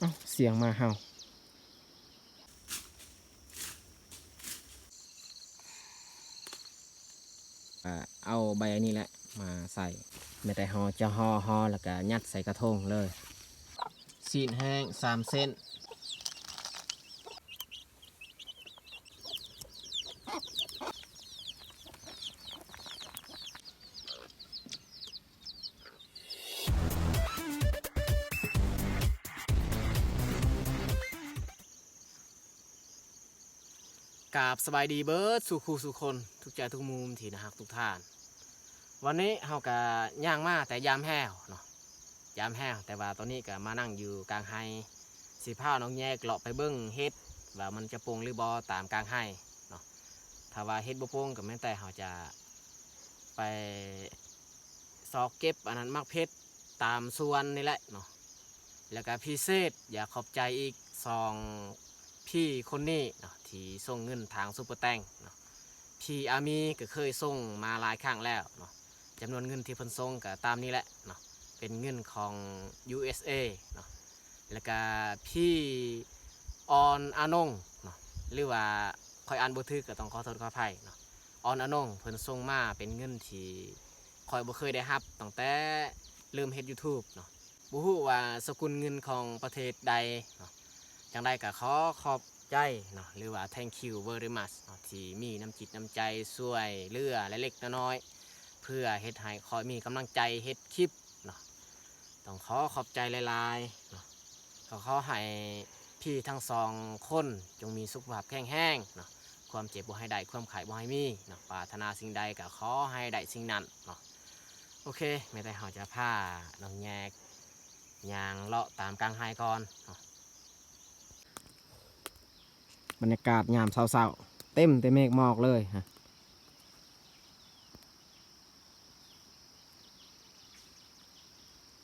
เอ้าเสียงมาเห่าเอาใบอันนี้แหละ มาใส่ไม่แต่ห่อจะห่อห่อแล้วก็ยัดใส่กระทงเลยสีนแห้งสามเส้น สบายดีเบิร์ดสู่ครูสู่คน ทุกใจทุกมุมที่นะฮักทุกท่าน วันนี้เฮากะย่างมาแต่ยามแห้วเนาะยามแห้วแต่ว่าตอนนี้ก็มานั่งอยู่กลางไฮสีผ้าน้องแยกเลาะไปเบิ้งเฮ็ดว่ามันจะโป่งหรือบอตามกลางไฮเนาะถ้าว่าเฮ็ดบ่โป่งก็แม่แต่เฮาจะไปซอกเก็บอันนั้นมักเพชรตามส่วนนี่แหละเนาะแล้วก็พิเศษ อยากขอบใจอีกสอง พี่คนนี้เนาะที่ส่งเงินทางซูเปอร์แตงเนาะพี่อามีก็เคยส่งมาหลายครั้งแล้วเนาะจำนวนเงินที่เพิ่นส่งก็ตามนี้แหละเนาะเป็นเงินของ USA เนาะแล้วก็พี่ออนอานงเนาะหรือว่าคอยอ่านบ่ถูกก็ต้องขอโทษขออภัยเนาะออนอานงเพิ่นส่งมาเป็นเงินที่คอยบ่เคยได้รับตั้งแต่เริ่มเฮ็ด YouTube เนาะบ่ฮู้ว่าสกุลเงินของประเทศใดเนาะ จังได้ก็ขอขอบใจเนาะหรือว่า thank you very much เนาะที่มีน้ำจิตน้ำใจช่วยเลือและเล็กน้อยเพื่อเฮ็ดให้คอยมีกำลังใจเฮ็ดคลิปเนาะต้องขอขอบใจหลายๆเนาะขอขอให้พี่ทั้งสองคนจงมีสุขภาพแข็งแรงเนาะความเจ็บบ่ให้ได้ความไข้บ่ให้มีเนาะปรารถนาสิ่งใดก็ขอให้ได้สิ่งนั้นเนาะโอเคไม่ได้เฮาจะพาน้องแยกยางเลาะตามกลางไฮก่อนเนาะ บรรยากาศยามเศร้าๆเต็มแต่เมฆหมอกเลยฮะ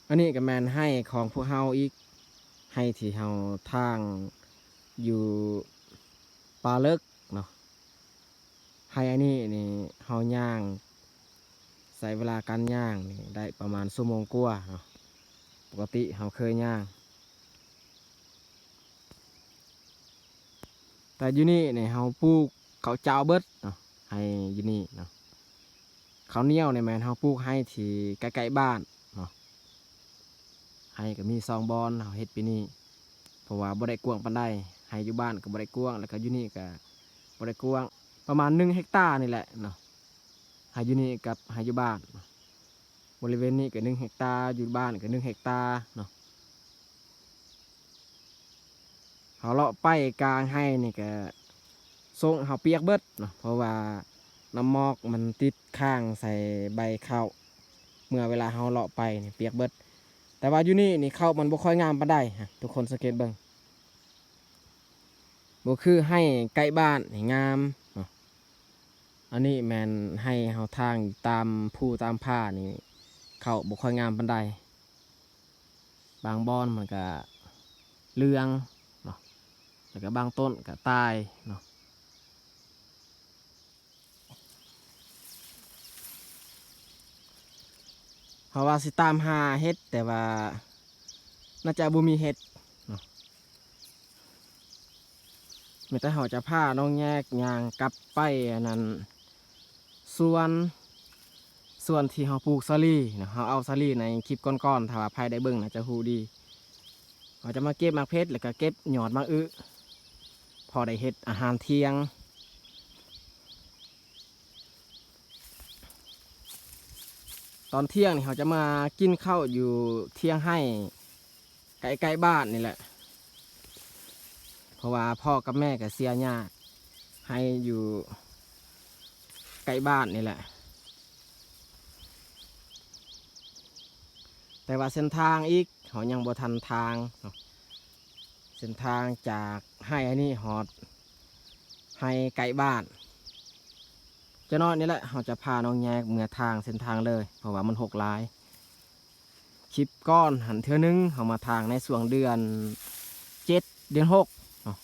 อันนี้ก็แมนให้ของพวกเฮาอีกให้ที่เฮาทางอยู่ปลาเลิกเนาะให้อันนี้นี่เฮาย่าง ใส่เวลาการย่างนี่ได้ประมาณชั่วโมงกว่าเนาะปกติเฮาเคยย่าง แต่อยู่นี่เนี่ยเฮาปลูกเขาเจ้าเบิดเนาะให้อยู่นี่เนาะเขาเนี้ยวในแมนเฮาปลูกให้ที่ใกล้ๆบ้านเนาะให้ก็มีซองบอลเฮาเฮ็ดปีนี้เพราะว่าบ่ได้กว้างปานใดให้อยู่บ้านก็บ่ได้กว้างแล้วก็อยู่นี่ก็บ่ได้กว้างประมาณ1เฮกตาร์นี่แหละเนาะให้อยู่นี่กับให้อยู่บ้านบริเวณนี้ก็1เฮกตาร์อยู่บ้านก็1เฮกตาร์เนาะ เขาเลาะไปกลางให้นี่ก็ส่งเขาเปียกเบิดเนาะเพราะว่าน้ำมอกมันติดข้างใส่ใบข้าวเมื่อเวลาเขาเลาะไปนี่เปียกเบิด แต่ว่าอยู่นี่นี่ข้าวมันบ่ค่อยงามปานใดฮะทุกคนสังเกตเบิ่งบ่คือให้ใกล้บ้านนี่งามเนาะอันนี้แมนให้เฮาทางตามผู้ตามผ้านี่ข้าวบ่ค่อยงามปานใดบางบอนมันก็เรือง แล้วก็บางต้นก็ตายเนาะเพราะว่าสิตามหาเห็ดแต่ว่าน่าจะบ่มีเห็ดเนาะมีแต่เขาจะพาน้องแยกยางกลับไปอันนั้นส่วนส่วนที่เขาปลูกซาลี่เนาะเขาเอาซาลี่ในคลิปก่อนๆถ้าว่าภายได้เบิ่งน่าจะฮูดีเขาจะมาเก็บมากเพชรแล้วก็เก็บหยอดมากอึพ อได้เฮ็ดอาหารเที่ยง ตอนเที่ยงนี่เขาจะมากินข้าวอยู่เที่ยงให้ใกล้ๆบ้านนี่แหละ เพราะว่าพ่อกับแม่กับเสียญาติให้อยู่ใกล้บ้านนี่แหละ แต่ว่าเส้นทางอีกเขายังบ่ทันทางเนาะ เส้นทางจากให้อันนี้หอดให้ไกลบ้าน จะนอนนี่แหละเราจะพาน้องแยกเมื่อทางเส้นทางเลย เพราะว่ามันหกลายคลิปก้อนหันเทื่อนึงเขามาทางในส่วงเดือนเจ็ดเดือนหกเนาะ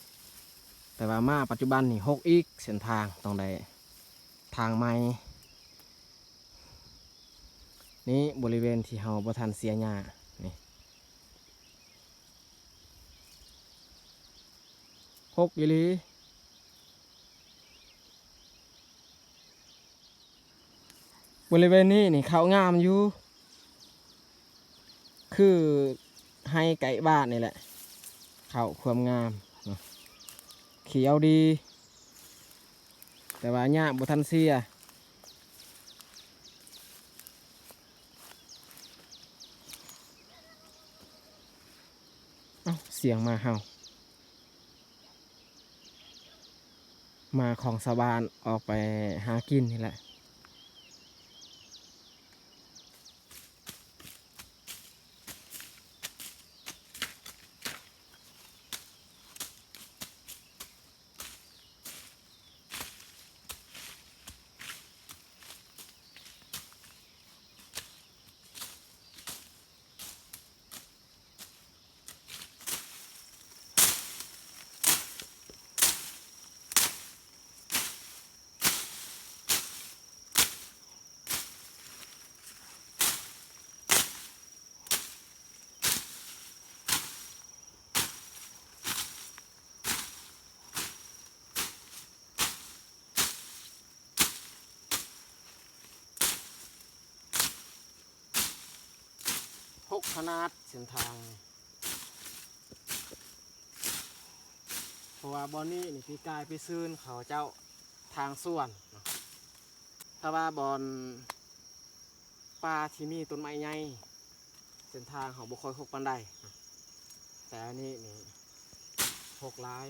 แต่ว่ามาปัจจุบันนี่หกอีกเส้นทางต้องได้ทางใหม่นี่บริเวณที่เราบ่ทันเสียหญ้านี่ ห กอีลีบริเวณนี้นี่เขางามอยู่ คือให้ไก่บ้านนี่แหละ เขาความงามเนาะเขียวดี แต่ว่าหญ้าบุทันเสียเอ้าเสียงมาเห่า มาของสบานออกไปหากินนี่แหละ กขนาดเส้นทางเพราะว่าบอนนี้นี่พี่กายไปซื้อเขาเจ้าทางส่วนถ้าว่าบอนปลาที่มีต้นไม้ใหญ่เส้นทางเขาบุคอยหกปันไดแต่อันนี้นี่หกลาย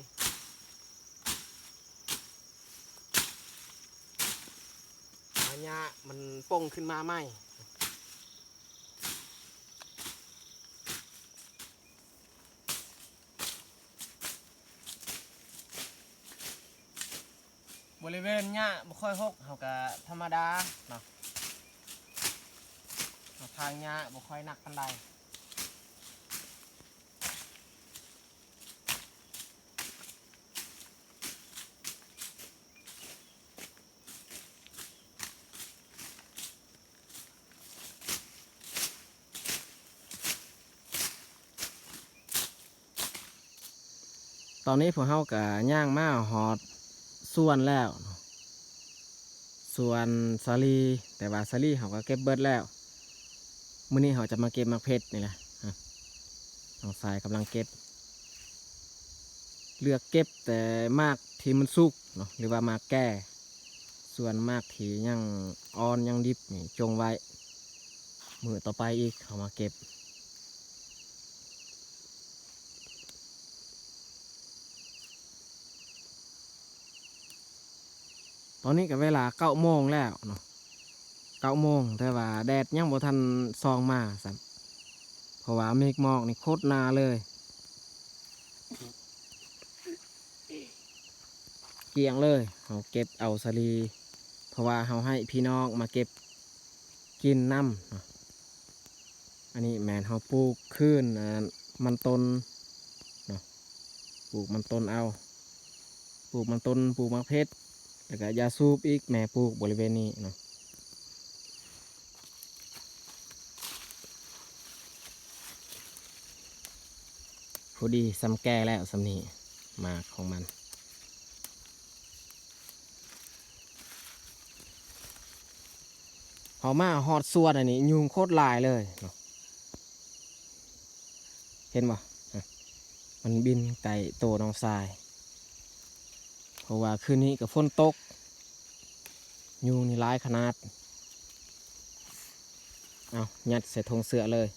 อันเนี้มันป่งขึ้นมาไหม บริเวณเนี้ยบ่ค่อยหกเขาก็ธรรมดาเนาะทางเนี้ยบ่ค่อยหนักปันใดตอนนี้พวกเขาก็ย่างมาหอด ส่วนแล้ว ส่วนสาลีแต่ว่าสาลีเขาก็เก็บเบิดแล้วมื้อนี้เขาจะมาเก็บมะเพชรนี่แหละน้องสายกำลังเก็บ เลือกเก็บแต่มากที่มันสุกเนาะหรือว่ามากแก่ส่วนมากที่ยังอ่อนยังดิบนี่จงไว้มือต่อไปอีกเขามาเก็บ ตอนนี้ก็เวลาเก้าโมงแล้วเนาะเก้าโมงแต่ว่าแดดยังบ่ทันซองมาสัมเพราะว่าเมฆหมอกนี่โคตรนาเลยเกียงเลยเราเก็บเอาสลีเพราะว่าเราให้พี่น้องมาเก็บกินน้ำอันนี้แมนเราปลูกขึ้นมันต้นปลูกมันต้นเอา ปลูกมันต้นปลูกมะเพชร แล้วก็ยาสูบอีกแม่ปลูกบริเวณนี้เนาะพอดีซ้ำแก่แล้วซ้ำนีมากของมันพอมาฮอดส่วนอันนี้ ยุงโคตรลายเลยเนาะเห็นบ่มันบินไก่โตน้องทราย ราะว่าคืนนี้กับฝนตกยุงนี่ร้ายขนาด เอายัดใส่ธงเสือเลย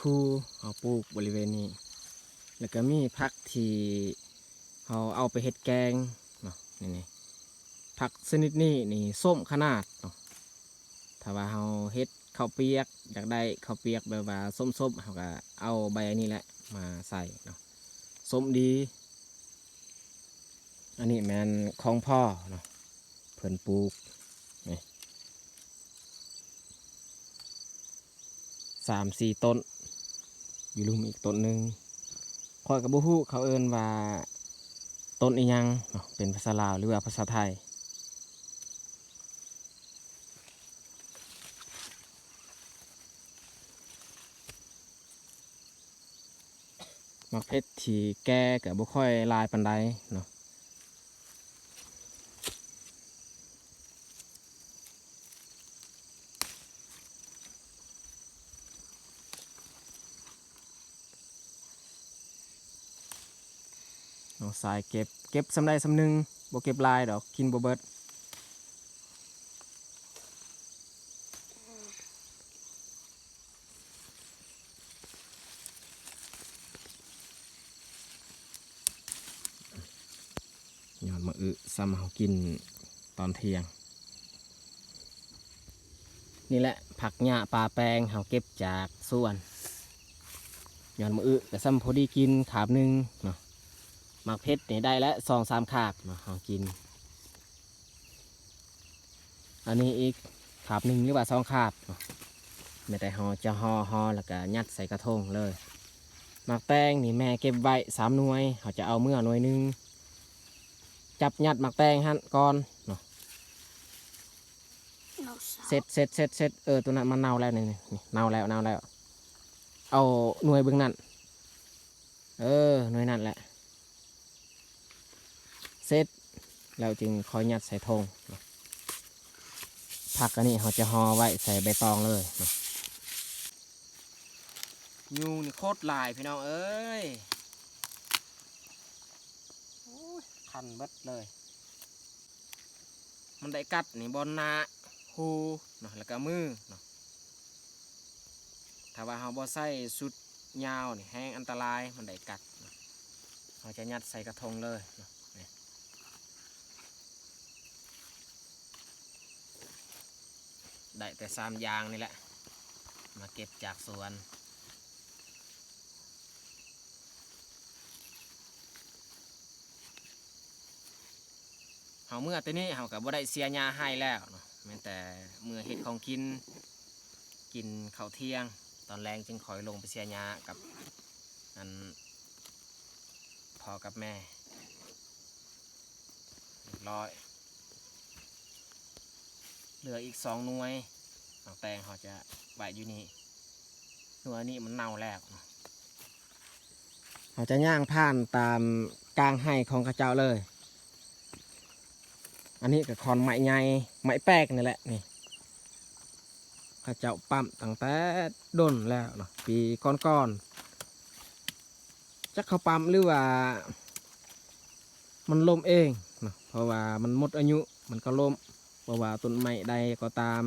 คูเอาปลูกบริเวณนี้ แล้วก็มีผักที่เขาเอาไปเฮ็ดแกงเนาะนี่นี่ผักชนิดนี้นี่ส้มขนาดเนาะถ้าว่าเขาเฮ็ดข้าวเปียกอยากได้ข้าวเปียกแบบว่าส้มๆเขาก็เอาใบอันนี้แหละมาใส่เนาะส้มดี อันนี้แมนของพ่อเนาะเพิ่นปลูกสามสี่ต้น อยู่ลุมอีกต้นหนึ่งคอยกับบุหูเขาเอินว่าต้นอียังเนาะเป็นภาษาลาวหรือว่าภาษาไทยมักเพชรที่แก่กับบุค่อยลายปันไดเนาะ สายเก็บเก็บสำได้สำนึงบ่เก็บลายดอกกินบ่เบิดยอดมะอึซ้ำเฮากินตอนเที่ยง นี่แหละผักหญ้าปลาแปลงเฮาเก็บจากสวนยอดมะอึก็ซ้ำพอดีกินขาบหนึ่งเนาะ มักเพชรนี่ได้แล้วสองสามขาบมาเอากิน อันนี้อีกขาบหนึ่งหรือว่าสองขาบเนาะไม่ได้ห่อจะห่อห่อแล้วก็ยัดใส่กระทงเลยหมักแตงนี่แม่เก็บไว้สามหน่วยเขาจะเอาเมื่อหน่วยหนึ่งจับยัดหมักแตงหั่นก่อนเนาะเสร็จเสร็จเสร็จเสร็จเออตัวนั้นมันเน่าแล้วนี่นี่นี่เน่าแล้วเน่าแล้ว เอาหน่วยเบื้องนั้นเออหน่วยนั้นแหละ เสร็จ แล้วจึงคอยยัดใส่ธงผักอันนี้เขาจะห่อไว้ใส่ใบตองเลยยูนี่โคตรลายพี่น้องเอ้ยคันเบิดเลย มันได้กัดนี่บอลนาหูเนาะแล้วก็มือเนาะถ้าว่าเขาบ่ใส่สุดยาวนี่แห้งอันตรายมันได้กัดเขาจะยัดใส่กระทงเลยเนาะ ได้แต่สามอยางนี่แหละ มาเก็บจากสวนเฮาเมื่อตัวนี้เฮากับบ่ได้เสียยาให้แล้วเนาะแม้แต่เมื่อเห็ดของกินกินข้าวเที่ยง ตอนแรงจึงคอยลงไปเสียยากับอันพอกับแม่ร้อย เหลืออีกสองหน่วยหางแตงเขาจะใบอยู่นี่หน่วยนี้มันเน่าแล้วเนาะเขาจะย่างผ่านตามกลางให้ของข้าเจ้าเลย อันนี้กับคอนไม้ใหญ่ไม้แปกนี่แหละนี่ข้าเจ้าปั๊มตั้งแต่ดนแล้วเนาะปีก้อนๆจักเขาปั๊มหรือว่า มันล้มเองเนาะเพราะว่ามันหมดอายุมันก็ล้ม เพราว่าต้นไม้ใดก็ตาม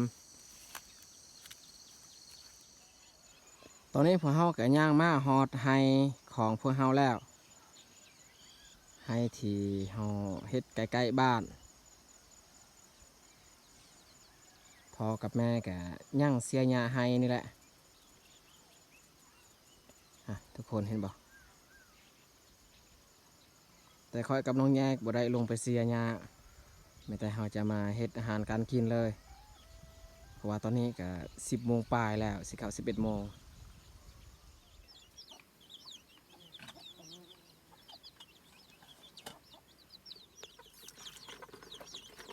ตอนนี้พวกเฮาก็ย่างมาฮอดไฮของพวกเฮาแล้วไฮที่เฮาเฮ็ดใกล้ๆบ้านพอกับแม่ก็ย่างเสียหญ้าไฮนี่แหละอะทุกคนเห็นบ่แต่คอยกับน้องแยกบ่ได้ลงไปเสียหญ้า ไม่แต่เราจะมาเฮ็ดอาหารการกินเลย เพราะว่าตอนนี้ก็สิบโมงปลายแล้วสิเข้าสิบเอ็ดโมง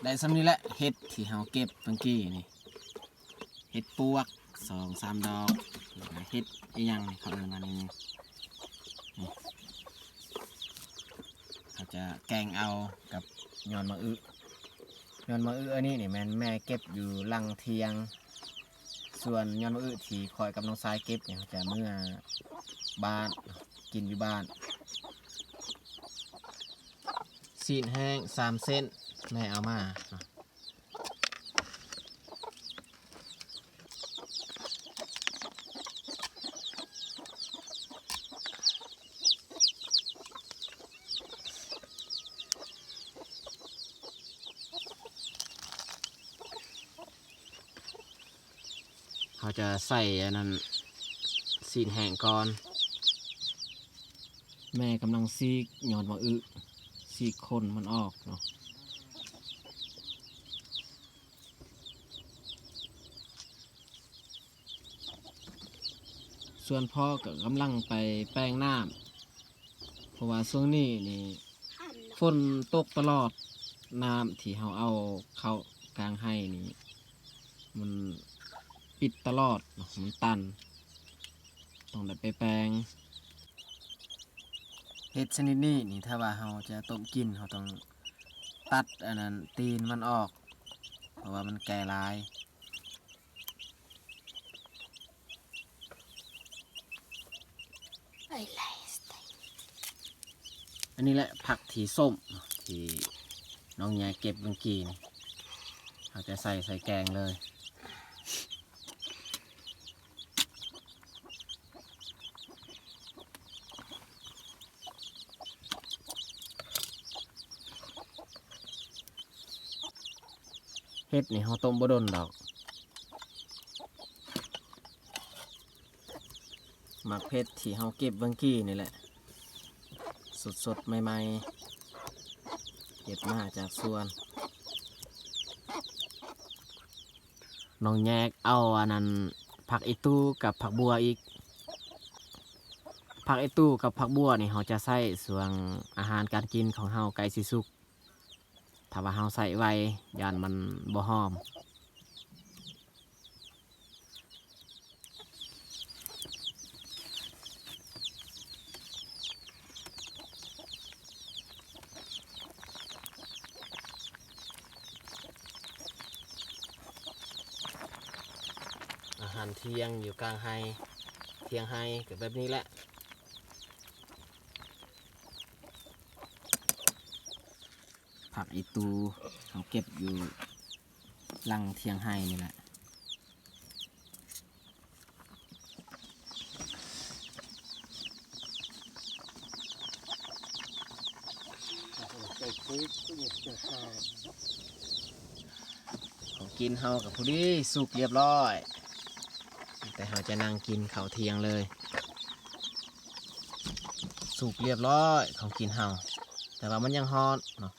ได้สำนี้แหละเห็ดที่เราเก็บเมื่อกี้นี่เห็ดปวกสองสามดอกเห็ดอียังเขาเอินว่านี่นี่เขาจะแกงเอากับยอนมะอึ ยอนมะอื้ออันนี้นี่แม่นแม่เก็บอยู่ลังเทียง ส่วนยอนมะอื้อที่คอยกับน้องสายเก็บเนี่ยจะเมื่อบ้านกินอยู่บ้านสีนแห้งสามเส้นแม่เอามาเนาะเขา จะใส่อันนั้นสีนแห้งก่อน แม่กำลังซีกหยอดมะอึซีกคนมันออกเนาะส่วนพ่อก็กำลังไปแป้งน้ำเพราะว่าช่วงนี้นี่ฝนตกตลอดน้ำที่เราเอาเข้ากลางให้นี่มัน ปิดตลอดมันตัน ต้องได้ไปแปลงเห็ดชนิดนี้นี่ถ้าว่าเราจะต้มกินเราต้องตัดอันนั้นตีนมันออก เพราะว่ามันแก่ลายอันนี้แหละผักถีส้มที่น้องแยเก็บเมื่อกี้นี่เราจะใส่ใส่แกงเลย เฮ็ดนี่เขาต้มบ่ดนดอกหมักเพชรที่เขาเก็บเมื่องกี้นี่แหละ สดสดใหม่ๆ เก็บมาจากสวนน้องแยกเอาอันนั้นผักอีตู้กับผักบัวอีกผักอีตู้กับผักบัวนี่เขาจะใส่ส่วนอาหารการกินของเฮาไก่สิสุก ถ้าว่าเฮาใส่ไว้ยานมันบ่หอม อาหารเที่ยงอยู่กลางไฮเที่ยงไฮก็แบบนี้แหละ ผักอีตูเขาเก็บอยู่ลังเทียงไฮนี่แหละใส่คุยก็อยากจะทานของกินเฮากับผู้ดีสุกเรียบร้อย แต่เฮาจะนั่งกินเขาเทียงเลย สุกเรียบร้อยของกินเฮาแต่ว่ามันยังฮอตเนาะ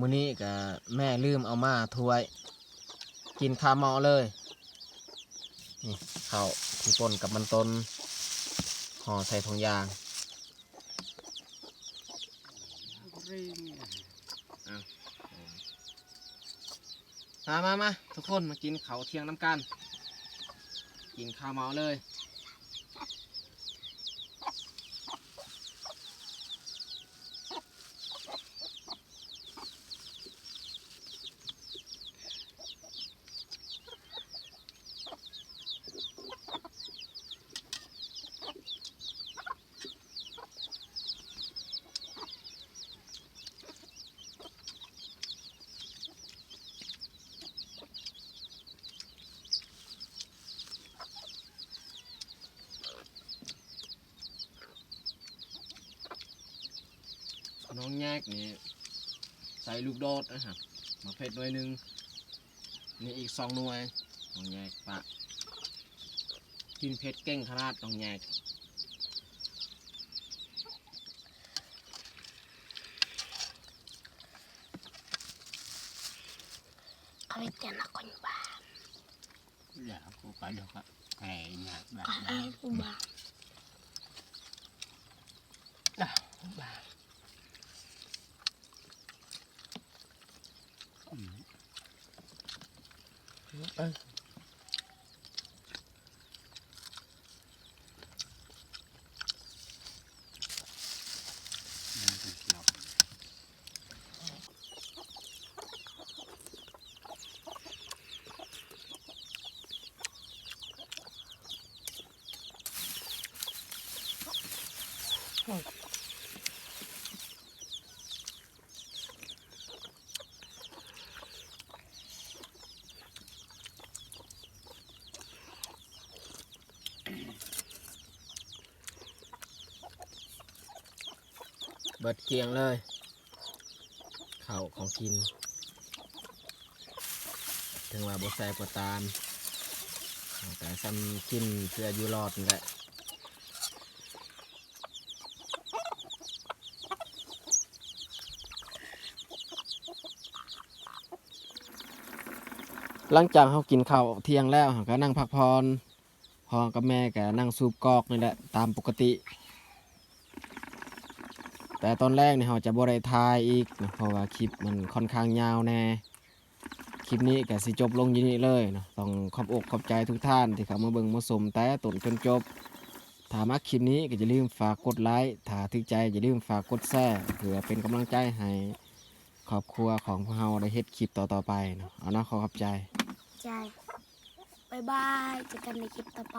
มื้อนี้ก็แม่ลืมเอามาถ้วย กินคาเมาเลย นี่ข้าวที่ป่นกับมันต้นห่อใส่ถุงยางมามามาทุกคนมากินข้าวเที่ยงน้ำกัน กินข้าวเมาเลย องแยกนี่ใส่ลูกโดดนะครับมาเผ็ดหน่วยหนึ่งนี่อีกสองหน่วยน้องแยกปะกินเผ็ดเก่งขนาดน้องแยกเขาไปเจอนักคนบ้า dạ cô phải được á ngày nhạc bạn ก็เอากูบ้า เบิดเกียงเลย เข้าของกิน ถึงว่าบแซ่กว่าตามแต่ซ้ำกินเพื่ออยู่รอดนี่แหละ หลังจากเขากินข้าวเที่ยงแล้วเขาก็นั่งพักผ่อนพ่อกับแม่ก็นั่งสูบกอกนี่แหละตามปกติ แต่ตอนแรกเนี่ยเราจะบ่ได้ทายอีกเนะเพราะว่าคลิปมันค่อนข้างยาวแน่คลิปนี้ก็สิจบลงยี่นี่เลยเนาะต้องขอบอกขอบใจทุกท่านที่เข้ามาเบิ่งมาชมแต่ต้นจนจบถ้ามักคลิปนี้ก็อย่าลืมฝากกดไลค์ถ้าถึกใจอย่าลืมฝากกดแชร์เพื่อเป็นกำลังใจให้ครอบครัวของพวกเราได้เฮ็ดคลิปต่อๆไปเนาะเอานะขอขอบใจ ใจบายบายเจอกันในคลิปต่อไป